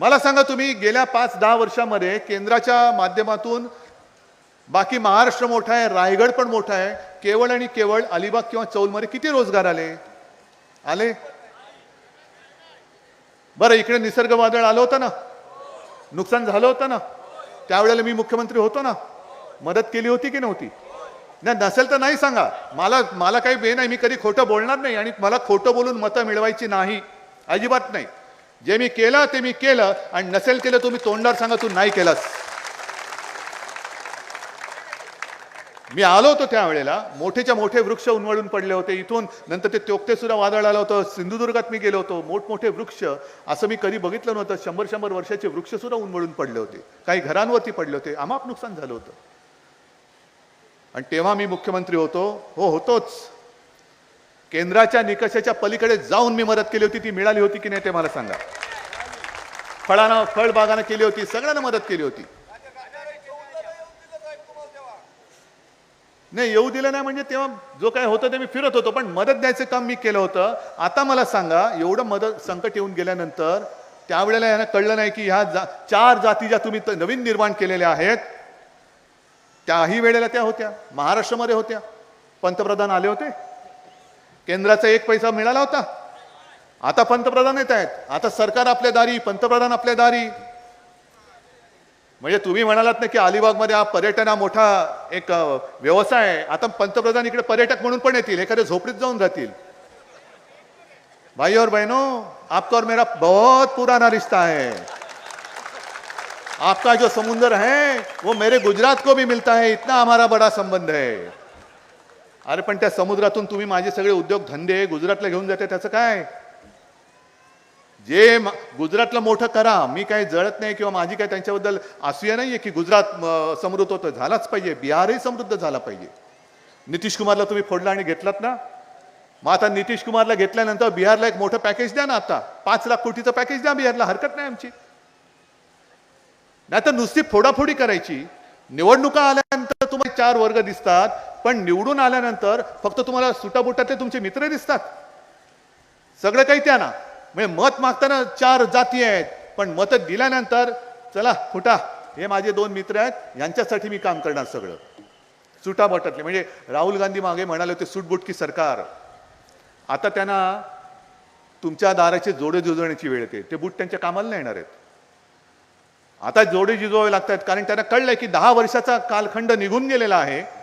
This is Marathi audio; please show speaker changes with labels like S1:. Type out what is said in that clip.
S1: मला सांगा तुम्ही गेल्या पाच दहा वर्षामध्ये केंद्राच्या माध्यमातून बाकी महाराष्ट्र मोठा आहे रायगड पण मोठा आहे केवळ आणि केवळ अलिबाग किंवा चौलमध्ये किती रोजगार आले? आले? बरं इकडे निसर्ग वादळ आलं होतं ना? नुकसान झालं होतं ना? त्यावेळेला मी मुख्यमंत्री होतो ना? मदत केली होती की नव्हती? नाही नसेल तर नाही सांगा. मला मला काही बे नाही मी कधी खोटं बोलणार नाही आणि मला खोटं बोलून मतं मिळवायची नाही. अजिबात नाही. जे मी केलं ते मी केलं. आणि नसेल केलं तुम्ही तोंडावर सांगा तू नाही केलंस. मी आलो होतो त्यावेळेला. मोठेच्या मोठे वृक्ष उन्वळून पडले होते. इथून नंतर ते तोक्ते सुद्धा वादळ आलं होतं. सिंधुदुर्गात मी गेलो होतो. मोठमोठे वृक्ष. असं मी कधी बघितलं नव्हतं. शंभर शंभर वर्षाचे वृक्ष सुद्धा उन्वळून पडले होते. काही घरांवरती पडले होते. आमाप नुकसान झालं होतं. आणि तेव्हा मी मुख्यमंत्री होतो. हो होतोच. केंद्राच्या निकषाच्या पलीकडे जाऊन मी मदत केली होती ती मिळाली होती की नाही ते मला सांगा. फळानं फळबागानं केली होती सगळ्यांना मदत केली होती. नाही येऊ दिलं नाही म्हणजे तेव्हा जो काय होतं ते मी फिरत होतो पण मदत द्यायचं काम मी केलं होतं. आता मला सांगा एवढं मदत संकट येऊन गेल्यानंतर त्यावेळेला यांना कळलं नाही की ह्या जा चार जाती ज्या तुम्ही नवीन निर्माण केलेल्या आहेत त्याही वेळेला त्या होत्या महाराष्ट्रामध्ये होत्या. पंतप्रधान आले होते. केंद्राचा एक पैसा मिळाला होता. आता पंतप्रधान येत आहेत. आता सरकार आपल्या दारी पंतप्रधान आपल्या दारी. म्हणजे तुम्ही म्हणालात ना की अलिबागमध्ये हा पर्यटन हा मोठा एक व्यवसाय आहे. आता पंतप्रधान इकडे पर्यटक म्हणून पण येतील. एखाद्या झोपडीत जाऊन राहतील. भाई और बहनों आपका और मेरा बहुत पुराना रिश्ता है. आपका जो समुंदर है वो मेरे गुजरात को भी मिलता है. इतना हमारा बड़ा संबंध है. अरे पण त्या समुद्रातून तुम्ही माझे सगळे उद्योग धंदे गुजरातला घेऊन जाते त्याचं काय? जे गुजरातला मोठं करा मी काही जळत नाही किंवा माझी काय त्यांच्याबद्दल असूया नाहीये की गुजरात समृद्ध होतं झालाच पाहिजे बिहारही समृद्ध झाला पाहिजे. नितीश कुमारला तुम्ही फोडला आणि घेतलात ना? मग आता नितीश कुमारला घेतल्यानंतर बिहारला एक मोठं पॅकेज द्या ना आता. पाच लाख कोटीचं पॅकेज द्या बिहारला हरकत नाही आमची. नाही तर नुसती फोडाफोडी करायची. निवडणुका आल्यानंतर तुम्हाला चार वर्ग दिसतात पण निवडून आल्यानंतर फक्त तुम्हाला सुटाबुटातले तुमचे मित्र दिसतात. सगळं काही त्या ना म्हणजे मत मागताना चार जाती आहेत. पण मत दिल्यानंतर चला फुटा. हे माझे दोन मित्र आहेत. यांच्यासाठी मी काम करणार सगळं. सुटाबटातले. म्हणजे राहुल गांधी मागे म्हणाले होते सुटबुटकी सरकार. आता त्यांना तुमच्या दाराचे जोडे जुजवण्याची वेळ येते. ते बूट त्यांच्या कामाला नाही येणार आहेत. आता जोडे जिजवावे लागतात. कारण त्यांना कळलंय की दहा वर्षाचा कालखंड निघून गेलेला आहे.